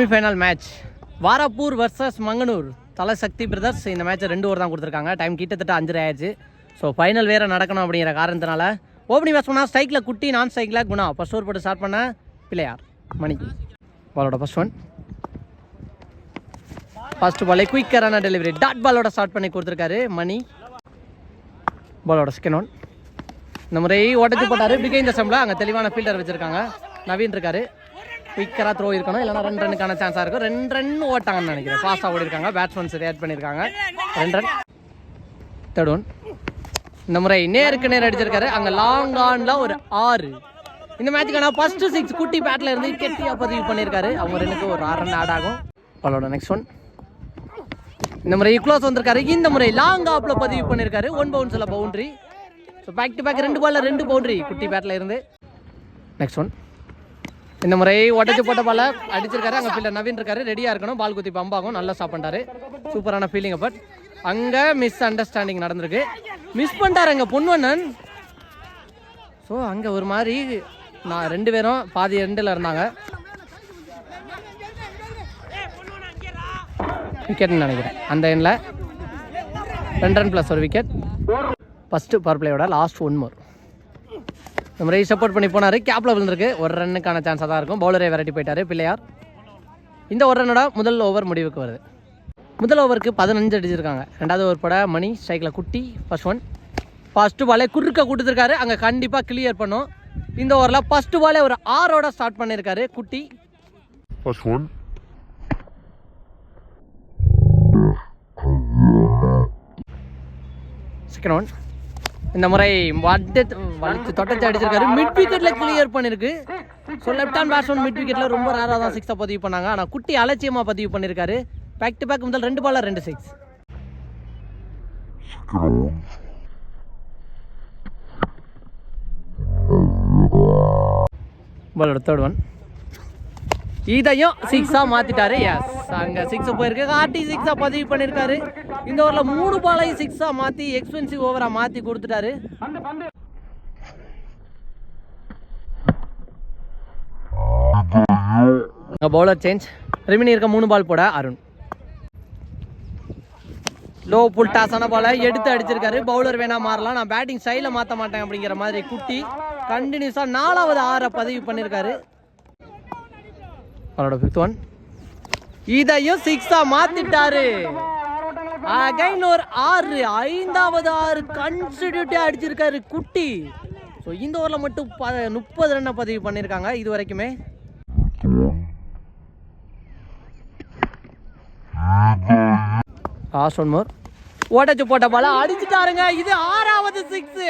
Semifinal match Varapur versus Manganur. தலை Sakthi brothers இந்த மேட்ச்சை ரெண்டு ஓவர் தான் கொடுத்துருக்காங்க. டைம் கிட்டத்தட்ட அஞ்சரை ஆயிடுச்சு. ஸோ ஃபைனல் வேறு நடக்கணும் அப்படிங்கிற காரணத்தினால ஓப்பனிங் பேட்ஸ் பண்ணால் ஸ்ட்ரைக்கில் குட்டி நான் ஸ்ட்ரைக்கில் குணா. ஃபர்ஸ்ட் ஓவர் போட்டு ஸ்டார்ட் பண்ண பிள்ளையார் மணி. பாலோட ஃபர்ஸ்ட் ஒன் ஃபர்ஸ்ட் பாலே குயிக்கரான டெலிவரி டாட் பாலோட ஸ்டார்ட் பண்ணி கொடுத்துருக்காரு மணி. பாலோட செகண்ட் ஒன் இந்த முறை உடச்சு போட்டார். பிகை இந்த சம்பளம். அங்கே தெளிவான ஃபீல்டர் வச்சுருக்காங்க. நவீன் இருக்காரு. குயிக்கராக த்ரோ இருக்கணும். இல்லைனா ரெண்டு ரன்னுக்கான சான்ஸாக இருக்கும். ரெண்டு ரன் ஓட்டாங்கன்னு நினைக்கிறேன். ஃபாஸ்ட்டாக ஓடி இருக்காங்க பேட்ஸ்மேன்ஸ் ரியாக்ட் பண்ணியிருக்காங்க. ரெண்டு ரன் தேர்ட் ஒன் இந்த முறை நேருக்கு நேர் அடிச்சிருக்காரு. அங்கே லாங் ஆன்ல ஒரு ஆறு. இந்த மேட்சுக்கான ஃபர்ஸ்ட் சிக்ஸ் குட்டி பேட்டில் இருந்து கெட்டியாக பதிவு பண்ணியிருக்காரு. அவங்க ரெண்டுக்கு ஒரு ஆறு ரன் ஆட் ஆகும். அவளோட நெக்ஸ்ட் ஒன் இந்த முறை க்ளோஸ் வந்திருக்காரு. இந்த முறை லாங் ஆப்ல பதிவு பண்ணியிருக்காரு. One பவுன்ஸில் boundary so back to back ரெண்டு பால்ல ரெண்டு பவுண்டரி குட்டி பேட்டில் இருந்து. நெக்ஸ்ட் ஒன் இந்த முறை உடச்சி போட்ட பால அடிச்சிருக்காரு அங்கே ஃபீல்டர் நவீன் இருக்காரு. ரெடியாக இருக்கணும். பால் குத்தி பம்பாகும் நல்லா ஸ்டாப் பண்ணிட்டாரு சூப்பரான ஃபீலிங் பட் அங்கே மிஸ் அண்டர்ஸ்டாண்டிங் நடந்திருக்கு. மிஸ் பண்ணிட்டாரு அங்கே பொன்வண்ணன். ஸோ அங்கே ஒரு மாதிரி நான் ரெண்டு பேரும் பாதி ரெண்டில் இருந்தாங்க. விக்கெட்னு நினைக்கிறேன். அந்த எண்ணில் ரெண்டு ரன் ப்ளஸ் ஒரு விக்கெட் ஃபஸ்ட்டு பர் பிளேயோட லாஸ்ட் ஒன் மோர் இந்த முறை சப்போர்ட் பண்ணி போனார். கேப்பில் விழுந்திருக்கு. ஒரு ரன்னுக்கான சான்ஸாக தான் இருக்கும். பவுலரே விரட்டி போயிட்டாரு. பிள்ளையார். இந்த ஒரு ரன்னோட முதல் ஓவர் முடிவுக்கு வருது. முதல் ஓவருக்கு பதினஞ்சு அடிச்சிருக்காங்க. ரெண்டாவது ஓவர் பட மணி ஸ்ட்ரைக்கில் குட்டி. ஃபர்ஸ்ட் ஒன் ஃபஸ்ட்டு பாலே குறுக்க கொடுத்துருக்காரு. அங்கே கண்டிப்பாக கிளியர் பண்ணும். இந்த ஓவரில் ஃபஸ்ட்டு பாலே ஒரு ஆரோட ஸ்டார்ட் பண்ணியிருக்காரு குட்டி. First one. செகண்ட் ஒன் இந்த முறை வட்டு வலிச்சு தொட்டச்சு அடிச்சிருக்காரு. மிட் விக்கெட்ல கிளியர் பண்ணிருக்கு. So left hand batsman mid விக்கெட்ல ரொம்ப ரேராக தான் சிக்ஸை பதிவு பண்ணாங்க. ஆனால் குட்டி அலட்சியமாக பதிவு பண்ணியிருக்காரு பேக் டு பேக் முதல் ரெண்டு பால்ல ரெண்டு சிக்ஸ். பாலோட தேர்ட் ஒன் இதையும் சிக்ஸாக மாற்றிட்டாரு எஸ் அங்கே சிக்ஸ் போயிருக்கு. ஆர்டி சிக்ஸாக பதிவு பண்ணியிருக்காரு இந்த ஓவரில் மூணு பாலையும் சிக்ஸாக மாற்றி எக்ஸ்பென்சிவ் ஓவராக மாற்றி கொடுத்துட்டாரு. பவுலர் சேஞ்ச் ரிமினி இருக்க மூணு பால் போட அருண். லோ புல் டாஸான பாலை எடுத்து அடிச்சிருக்காரு. பவுலர் வேணா மாறலாம். நான் பேட்டிங் ஸ்டைலை மாற்ற மாட்டேன் அப்படிங்கிற மாதிரி குட்டி கண்டினியூஸாக நாலாவது ஆறை பதிவு பண்ணியிருக்காரு அவரோட ஃபிஃப்த் ஒன் இதையும் சிக்ஸா மாத்திட்டாரு. அகைன் ஒரு ஆறு ஐந்தாவது ஆறு கன்சிடியூட்டிவ் அடிச்சிருக்காரு குட்டி. ஸோ இந்த ஓவரில் மட்டும் ப முப்பது ரன்னை பதிவு பண்ணியிருக்காங்க இது வரைக்குமே. லாஸ்ட் ஒன் மோர் ஓட்டச்சு போட்ட பால அடிச்சுட்டாருங்க. இது ஆறாவது சிக்ஸ்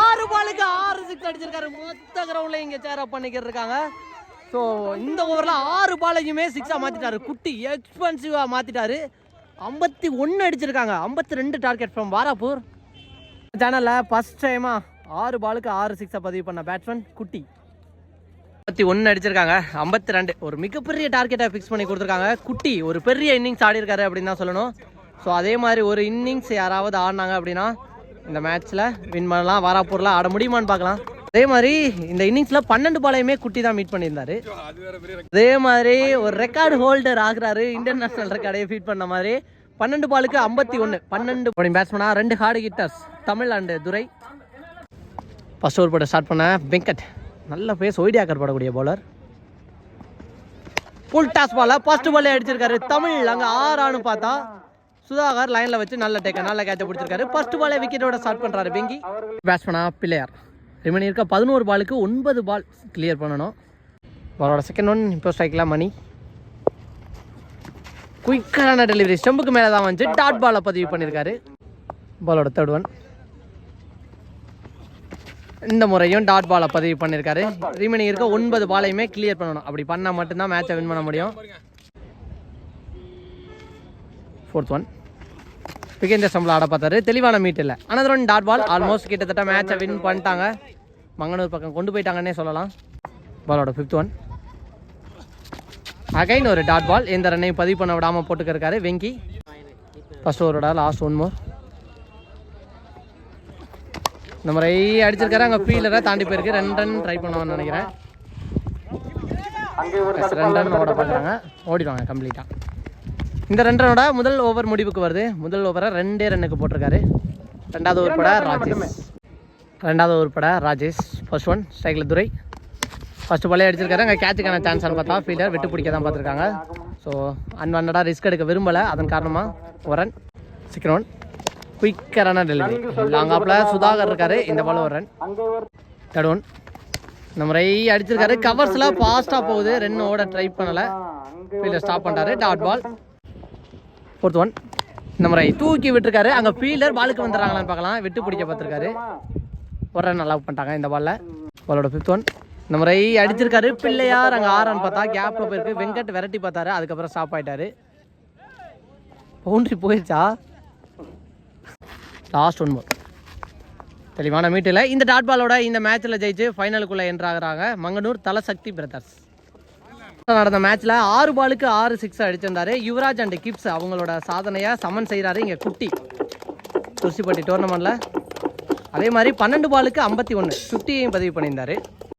ஆறு பாலுக்கு ஆறு சிக்ஸ் அடிச்சிருக்காரு. மொத்த கிரவுண்ட்ல இங்க சேர் அப் பண்ணிக்கிட்டு இருக்காங்க. ஸோ இந்த ஓவரில் ஆறு பாலையுமே சிக்ஸாக மாற்றிட்டாரு குட்டி எக்ஸ்பென்சிவாக மாற்றிட்டாரு ஐம்பத்தி ஒன்று அடிச்சிருக்காங்க. ஐம்பத்தி ரெண்டு டார்கெட் ஃப்ரம் வாராப்பூர். சேனலில் ஃபஸ்ட் டைமாக ஆறு பாலுக்கு ஆறு சிக்ஸை பதிவு பண்ண பேட்ஸ்மேன் குட்டி. ஐம்பத்தி ஒன்று அடிச்சிருக்காங்க. ஐம்பத்தி ரெண்டு. ஒரு மிகப்பெரிய டார்கெட்டை ஃபிக்ஸ் பண்ணி கொடுத்துருக்காங்க. குட்டி ஒரு பெரிய இன்னிங்ஸ் ஆடி இருக்காரு அப்படின்னு தான் சொல்லணும். ஸோ அதே மாதிரி ஒரு இன்னிங்ஸ் யாராவது ஆடினாங்க அப்படின்னா இந்த மேட்ச்சில் வின் பண்ணலாம். வாராப்பூரில் ஆட முடியுமான்னு பார்க்கலாம். அதே மாதிரி இந்த இன்னிங்ஸில் பன்னெண்டு பாலையுமே குட்டி தான் மீட் பண்ணியிருந்தாரு. அதே மாதிரி ஒரு ரெக்கார்டு ஹோல்டர் ஆகுறாரு இன்டர்நேஷனல் ரெக்கார்டையே ஃபீட் பண்ண மாதிரி. பன்னெண்டு பாலுக்கு ஐம்பத்தி ஒன்று பன்னெண்டு பேட்ஸ்மேனா ரெண்டு hard hitters Tamil and Durai. First over போட ஸ்டார்ட் பண்ண வெங்கட். நல்ல பேஸ் ஒய்டியாக்கர் போடக்கூடிய பவுலர் ஃபுல் டாஸ் பால ஃபர்ஸ்ட் பாலே அடிச்சிருக்காரு. தமிழ் அங்கே ஆறானு பார்த்தா சுதாகர் லைனில் வச்சு நல்ல டேக்க நல்ல கேட்ச பிடிச்சிருக்காரு. ஃபர்ஸ்ட் பாலே விக்கெட்டோட ஸ்டார்ட் பண்ணுறாரு வெங்கி. பேட்ஸ்மேனா பிள்ளையார். ரிமைனி இருக்க? பதினோரு பாலுக்கு ஒன்பது பால் கிளியர் பண்ணணும். அவரோட செகண்ட் ஒன் இப்போ ஸ்ட்ரைக்கில் மணி. குயிக்கான டெலிவரி ஸ்டெம்புக்கு மேலே தான் வந்துச்சு டாட் பாலை பதிவு பண்ணியிருக்காரு. பாலோட தேர்ட் ஒன் இந்த முறையும் டாட் பாலை பதிவு பண்ணியிருக்காரு. ரிமைனிங் இருக்க? ஒன்பது பாலையுமே கிளியர் பண்ணணும். அப்படி பண்ணால் மட்டும்தான் மேட்சை வின் பண்ண முடியும். ஃபோர்த் ஒன் விகேந்திர சம்பளம் ஆட பார்த்தாரு. தெளிவான மீட் இல்லை. Another one dot ball almost கிட்டத்தட்ட மேட்சை வின் பண்ணிட்டாங்க. மங்கனூர் பக்கம் கொண்டு போயிட்டாங்கன்னே சொல்லலாம். பாலோட ஃபிஃப்த் ஒன் அகைன் ஒரு டாட் பால் எந்த ரன்னையும் பதிவு பண்ண விடாமல் போட்டுக்கிருக்காரு வெங்கி. ஃபர்ஸ்ட் ஓவரோட லாஸ்ட் ஒன் மோர் இந்த முறை அடிச்சிருக்காரு. அங்கே ஃபீல்டரை தாண்டி போயிருக்கு. ரெண்டு ரன் ட்ரை பண்ணுவான்னு நினைக்கிறேன். ரெண்டு ரன் ஓட பண்ணுறாங்க ஓடிடுவாங்க கம்ப்ளீட்டாக இந்த ரெண்டு ரனோட முதல் ஓவர் முடிவுக்கு வருது. முதல் ஓவரை ரெண்டே ரன்னுக்கு போட்டிருக்காரு. ரெண்டாவது ஓவர் கூட ராஜேஷ். ரெண்டாவது ஒரு பட ராஜேஷ். ஃபர்ஸ்ட் ஒன் ஸ்ட்ரைக்கில் துரை ஃபஸ்ட்டு பாலே அடிச்சிருக்காரு. அங்கே கேட்சுக்கான சான்ஸ்னு பார்த்தா ஃபீல்டர் விட்டு பிடிக்க தான் பார்த்துருக்காங்க. ஸோ அன்வான்டாக ரிஸ்க் எடுக்க விரும்பலை. அதன் காரணமாக ஒரு ரன் சிக்கன் ஒன் குயிக்கரான டெலிவரி லாங்காப்பில் சுதாகர் இருக்காரு. இந்த பால் ஒரு ரன் தேர்ட் ஒன் இந்த முறை அடிச்சிருக்காரு. கவர்ஸில் ஃபாஸ்ட்டாக போகுது. ரெண்டு ஓட ட்ரை பண்ணலை. ஃபீல்டர் ஸ்டாப் பண்ணிட்டாரு. டாட் பால் ஃபோர்த் ஒன் இந்த முறை தூக்கி விட்டுருக்காரு. அங்கே ஃபீல்டர் பாலுக்கு வந்துடுறாங்களான்னு பார்க்கலாம். விட்டு பிடிக்க பார்த்துருக்காரு. ஒரு ரன் நல்லா பண்ணிட்டாங்க இந்த பாலில் பாலோட ஃபிஃப்த் ஒன் இந்த முறை அடிச்சிருக்காரு. பிள்ளையார் அங்கே ஆறான்னு பார்த்தா கேப்பில் போயிருக்கு. வெங்கட் விரட்டி பார்த்தாரு. அதுக்கப்புறம் ஸ்டாப் ஆயிட்டாரு. பவுண்ட்ரி போயிடுச்சா? லாஸ்ட் ஒன் மோர் தெளிவான மீட்டில் இந்த டாட் பாலோட இந்த மேட்ச்சில் ஜெயிச்சு ஃபைனலுக்குள்ளே என்ட்ராகிறாங்க மங்கனூர் தலசக்தி பிரதர்ஸ் நடந்த மேட்ச்சில் ஆறு பாலுக்கு ஆறு சிக்ஸ் அடிச்சிருந்தாரு. யுவராஜ் அண்ட் கிப்ஸ் அவங்களோட சாதனையை சமன் செய்கிறாரு இங்கே குட்டி. துர்சிப்பட்டி டோர்னமெண்ட்டில் அதே மாதிரி பன்னெண்டு பாலுக்கு ஐம்பத்தி ஒன்று ஃபிஃப்டியையும் பதிவு பண்ணியிருந்தாரு.